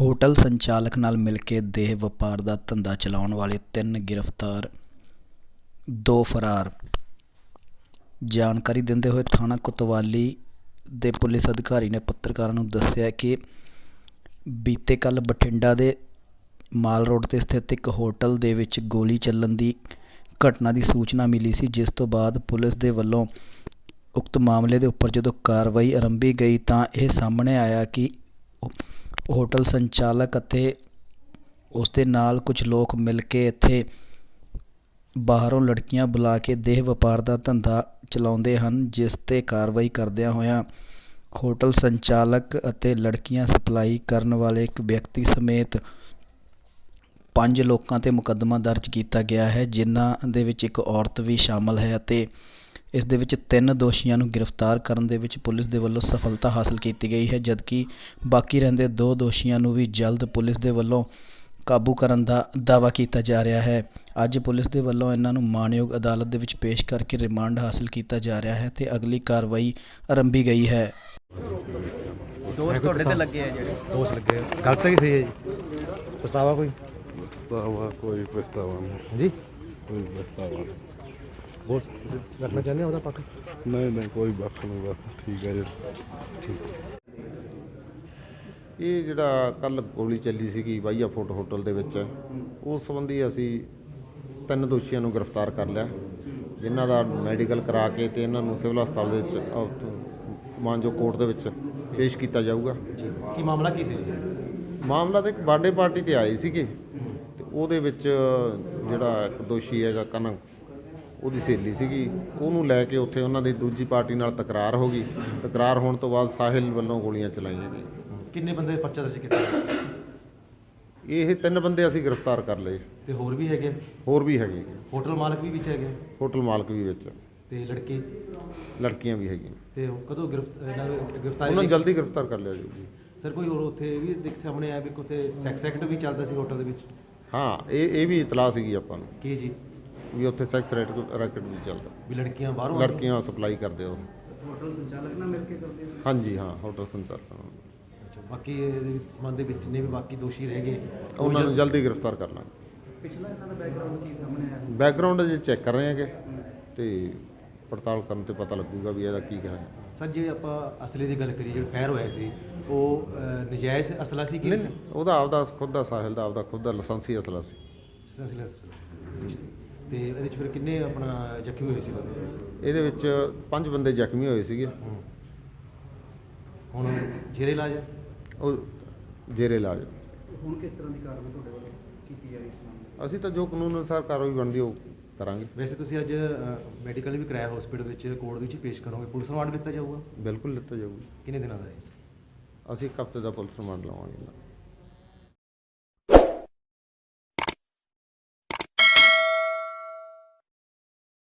Hotel ਸੰਚਾਲਕ ਨਾਲ ਮਿਲ ਕੇ ਦੇਹ ਵਪਾਰ ਦਾ ਧੰਦਾ ਚਲਾਉਣ ਵਾਲੇ ਤਿੰਨ ਗ੍ਰਿਫਤਾਰ, ਦੋ ਫਰਾਰ। ਜਾਣਕਾਰੀ ਦਿੰਦੇ ਹੋਏ ਥਾਣਾ ਕੋਤਵਾਲੀ ਦੇ ਪੁਲਿਸ ਅਧਿਕਾਰੀ ਨੇ ਪੱਤਰਕਾਰਾਂ ਨੂੰ ਦੱਸਿਆ ਕਿ ਬੀਤੇ ਕੱਲ ਬਠਿੰਡਾ ਦੇ ਮਾਲ ਰੋਡ ਤੇ ਸਥਿਤ ਇੱਕ ਹੋਟਲ ਦੇ ਵਿੱਚ ਗੋਲੀ ਚੱਲਣ ਦੀ ਘਟਨਾ ਦੀ ਸੂਚਨਾ ਮਿਲੀ ਸੀ, ਜਿਸ ਤੋਂ ਬਾਅਦ ਪੁਲਿਸ ਦੇ ਵੱਲੋਂ ਉਕਤ ਮਾਮਲੇ ਦੇ ਉੱਪਰ ਜਦੋਂ ਕਾਰਵਾਈ ਆਰੰਭੀ ਗਈ ਤਾਂ ਇਹ ਸਾਹਮਣੇ ਆਇਆ ਕਿ ਹੋਟਲ ਸੰਚਾਲਕ ਅਤੇ ਉਸ ਦੇ ਨਾਲ ਕੁਝ ਲੋਕ ਮਿਲ ਕੇ ਇੱਥੇ ਬਾਹਰੋਂ ਲੜਕੀਆਂ ਬੁਲਾ ਕੇ ਦੇਹ ਵਪਾਰ ਦਾ ਧੰਦਾ ਚਲਾਉਂਦੇ ਹਨ, ਜਿਸ ਤੇ ਕਾਰਵਾਈ ਕਰਦਿਆਂ ਹੋਇਆਂ ਹੋਟਲ ਸੰਚਾਲਕ ਅਤੇ ਲੜਕੀਆਂ ਸਪਲਾਈ ਕਰਨ ਵਾਲੇ ਇੱਕ ਵਿਅਕਤੀ ਸਮੇਤ ਪੰਜ ਲੋਕਾਂ ਤੇ ਮੁਕੱਦਮਾ ਦਰਜ ਕੀਤਾ ਗਿਆ ਹੈ, ਜਿਨ੍ਹਾਂ ਦੇ ਵਿੱਚ ਇੱਕ ਔਰਤ ਵੀ ਸ਼ਾਮਲ ਹੈ ਅਤੇ ਇਸ ਦੇ ਵਿੱਚ ਤਿੰਨ ਦੋਸ਼ੀਆਂ ਨੂੰ ਗ੍ਰਿਫਤਾਰ ਕਰਨ ਦੇ ਵਿੱਚ ਪੁਲਿਸ ਦੇ ਵੱਲੋਂ ਸਫਲਤਾ ਹਾਸਲ ਕੀਤੀ ਗਈ ਹੈ ਜਦਕਿ ਬਾਕੀ ਰਹਿੰਦੇ ਦੋ ਦੋਸ਼ੀਆਂ ਨੂੰ ਵੀ ਜਲਦ ਪੁਲਿਸ ਦੇ ਵੱਲੋਂ ਕਾਬੂ ਕਰਨ ਦਾ ਦਾਅਵਾ ਕੀਤਾ ਜਾ ਰਿਹਾ ਹੈ। ਅੱਜ ਪੁਲਿਸ ਦੇ ਵੱਲੋਂ ਇਹਨਾਂ ਨੂੰ ਮਾਣਯੋਗ ਅਦਾਲਤ ਦੇ ਵਿੱਚ ਪੇਸ਼ ਕਰਕੇ ਰਿਮਾਂਡ ਹਾਸਲ ਕੀਤਾ ਜਾ ਰਿਹਾ ਹੈ ਤੇ ਅਗਲੀ ਕਾਰਵਾਈ ਆਰੰਭੀ ਗਈ ਹੈ। ਦੋਸਤ ਤੁਹਾਡੇ ਤੇ ਲੱਗੇ ਆ ਜਿਹੜੇ। ਦੋਸ਼ ਲੱਗੇ ਗਲਤ ਕੀ ਸਹੀ ਹੈ ਜੀ? ਪਛਤਾਵਾ ਕੋਈ? ਪਛਤਾਵਾ ਕੋਈ ਪਛਤਾਵਾ ਨਹੀਂ। ਹਾਂਜੀ ਕੋਈ ਪਛਤਾਵਾ ਨਹੀਂ। ਬੋਲ ਤੁਸੀਂ ਰੱਖਣਾ ਚਾਹੁੰਦੇ ਹੋ ਉਹਦਾ ਪੱਖ? ਨਹੀਂ ਨਹੀਂ ਕੋਈ ਬੱਖ ਨਹੀਂ ਬਸ ਠੀਕ ਹੈ ਜੀ। ਇਹ ਜਿਹੜਾ ਕੱਲ ਗੋਲੀ ਚੱਲੀ ਸੀਗੀ ਵਾਈਆ ਫੋਰਟ ਹੋਟਲ ਦੇ ਵਿੱਚ ਉਸ ਸੰਬੰਧੀ ਅਸੀਂ ਤਿੰਨ ਦੋਸ਼ੀਆਂ ਨੂੰ ਗ੍ਰਿਫਤਾਰ ਕਰ ਲਿਆ। ਜਿਨ੍ਹਾਂ ਦਾ ਮੈਡੀਕਲ ਕਰਾ ਕੇ ਤੇ ਇਹਨਾਂ ਨੂੰ ਸਿਵਲ ਹਸਪਤਾਲ ਦੇ ਵਿੱਚ ਮਾਨਜੋ ਕੋਰਟ ਦੇ ਵਿੱਚ ਪੇਸ਼ ਕੀਤਾ ਜਾਊਗਾ। ਕੀ ਮਾਮਲਾ ਕੀ ਸੀ ਜੀ? ਮਾਮਲਾ ਤਾਂ ਇੱਕ ਬਰਥਡੇ ਪਾਰਟੀ ਤੇ ਆਏ ਸੀਗੇ। ਤੇ ਉਹਦੇ ਵਿੱਚ ਜਿਹੜਾ ਇੱਕ ਦੋਸ਼ੀ ਹੈਗਾ ਕਨਕ ਉਹਦੀ ਸਹੇਲੀ ਸੀਗੀ ਉਹਨੂੰ ਲੈ ਕੇ ਉੱਥੇ ਉਹਨਾਂ ਦੀ ਦੂਜੀ ਪਾਰਟੀ ਨਾਲ ਤਕਰਾਰ ਹੋ ਗਈ। ਤਕਰਾਰ ਹੋਣ ਤੋਂ ਬਾਅਦ ਸਾਹਿਲ ਵੱਲੋਂ ਗੋਲੀਆਂ ਚਲਾਈਆਂ ਗਈਆਂ। ਕਿੰਨੇ ਬੰਦੇ ਪਰਚਾ ਦਰਜ ਕੀਤਾ? ਇਹ ਤਿੰਨ ਬੰਦੇ ਅਸੀਂ ਗ੍ਰਿਫਤਾਰ ਕਰ ਲਏ। ਤੇ ਹੋਰ ਵੀ ਹੈਗੇ? ਹੋਰ ਵੀ ਹੈਗੇ। ਹੋਟਲ ਮਾਲਕ ਵੀ ਵਿੱਚ ਹੈਗੇ? ਹੋਟਲ ਮਾਲਕ ਵੀ ਵਿੱਚ। ਤੇ ਲੜਕੇ? ਲੜਕੀਆਂ ਵੀ ਹੈਗੀਆਂ। ਤੇ ਉਹ ਕਦੋਂ ਗ੍ਰਿਫ- ਇਹਨਾਂ ਨੂੰ ਗ੍ਰਿਫਤਾਰੀ ਉਹਨਾਂ ਨੂੰ ਜਲਦੀ ਗ੍ਰਿਫਤਾਰ ਕਰ ਲਿਆ ਜੀ। ਸਰ ਕੋਈ ਹੋਰ ਉੱਥੇ ਇਹ ਵੀ ਦੇਖ ਸਾਹਮਣੇ ਆਇਆ ਵੀ ਕੋਤੇ ਸੈਕਸ ਐਕਟ ਵੀ ਚੱਲਦਾ ਸੀ ਹੋਟਲ ਦੇ ਵਿੱਚ? ਹਾਂ ਇਹ ਇਹ ਵੀ ਇਤਲਾਹ ਸੀਗੀ ਆਪਾਂ ਨੂੰ। ਕੀ ਜੀ? ਵੀ ਉੱਥੇ ਸੈਕਸ ਰੈਕਟ ਵੀ ਚੱਲਦਾ। ਵੀ ਲੜਕੀਆਂ ਬਾਹਰੋਂ ਲੜਕੀਆਂ ਸਪਲਾਈ ਕਰਦੇ ਹੋ ਹੋਟਲ ਸੰਚਾਲਕ ਨਾਲ ਮਿਲ ਕੇ ਕਰਦੇ ਹੋ ਹਾਂਜੀ ਹਾਂ ਹੋਟਲ ਸੰਚਾਲਕ ਅੱਛਾ, ਬਾਕੀ ਇਹਦੇ ਵਿੱਚ ਸੰਬੰਧ ਦੇ ਵਿੱਚ ਜਿੰਨੇ ਵੀ ਬਾਕੀ ਦੋਸ਼ੀ ਰਹਿ ਗਏ ਉਹ ਉਹਨਾਂ ਨੂੰ ਜਲਦ- ਗ੍ਰਿਫਤਾਰ ਕਰ ਲਾਂਗੇ। ਪਿਛਲਾ ਇਹਨਾਂ ਦਾ ਬੈਕਗ੍ਰਾਉਂਡ ਕੀ ਸਾਹਮਣੇ ਆਇਆ? ਬੈਕਗ੍ਰਾਉਂਡ ਜੇ ਚੈੱਕ ਕਰ ਰਹੇ ਹੈਗੇ। ਤੇ ਪੜਤਾਲ ਕਰਨ ਤੇ ਪਤਾ ਲੱਗੂਗਾ ਵੀ ਇਹਦਾ ਕੀ ਹੈ। ਸਰ ਜੇ ਆਪਾਂ ਅਸਲੇ ਦੀ ਗੱਲ ਕਰੀਏ ਜਿਹੜਾ ਫਾਇਰ ਹੋਇਆ ਸੀ ਉਹ ਅਹ, ਨਜਾਇਜ਼ ਅਸਲਾ ਸੀ ਕਿ ਨਹੀਂ ਉਹਦਾ ਆਪਦਾ ਖੁਦ ਦਾ ਸਾਹਿਲ ਦਾ ਆਪਦਾ ਖੁਦ ਦਾ ਲਾਇਸੈਂਸੀ ਅਸਲਾ ਸੀ। ਅਸਲਾ ਤੇ ਇਹਦੇ ਵਿੱਚ ਫਿਰ ਕਿੰਨੇ ਆਪਣਾ ਜ਼ਖਮੀ ਹੋਏ ਸੀ ਬੰਦੇ? ਇਹਦੇ ਵਿੱਚ ਪੰਜ ਬੰਦੇ ਜ਼ਖਮੀ ਹੋਏ ਸੀਗੇ। ਹੁਣ ਜੇਰੇ ਇਲਾਜ ਹੈ? ਉਹ ਜੇਰੇ ਇਲਾਜ। ਹੁਣ ਕਿਸ ਤਰ੍ਹਾਂ ਦੀ ਕਾਰਵਾਈ ਤੁਹਾਡੇ ਵੱਲੋਂ ਕੀਤੀ ਜਾ ਰਹੀ ਇਸ ਮਾਮਲੇ ਅਸੀਂ ਤਾਂ ਜੋ ਕਾਨੂੰਨ ਅਨੁਸਾਰ ਕਾਰਵਾਈ ਬਣਦੀ ਉਹ ਕਰਾਂਗੇ। ਵੈਸੇ ਤੁਸੀਂ ਅੱਜ ਮੈਡੀਕਲ ਵੀ ਕਰਾਇਆ ਹਸਪੀਟਲ ਵਿੱਚ ਕੋਰਟ ਵਿੱਚ ਪੇਸ਼ ਕਰੋਗੇ। ਪੁਲਿਸ ਨੂੰ ਆਰਡਰ ਦਿੱਤਾ ਜਾਊਗਾ? ਬਿਲਕੁਲ ਲਿੱਤਾ ਜਾਊਗਾ। ਕਿੰਨੇ ਦਿਨਾਂ ਦਾ ਹੈ? ਅਸੀਂ ਇੱਕ ਹਫ਼ਤੇ ਦਾ ਪੁਲਿਸ ਰਿਮਾਂਡ ਲਵਾਂਗੇ।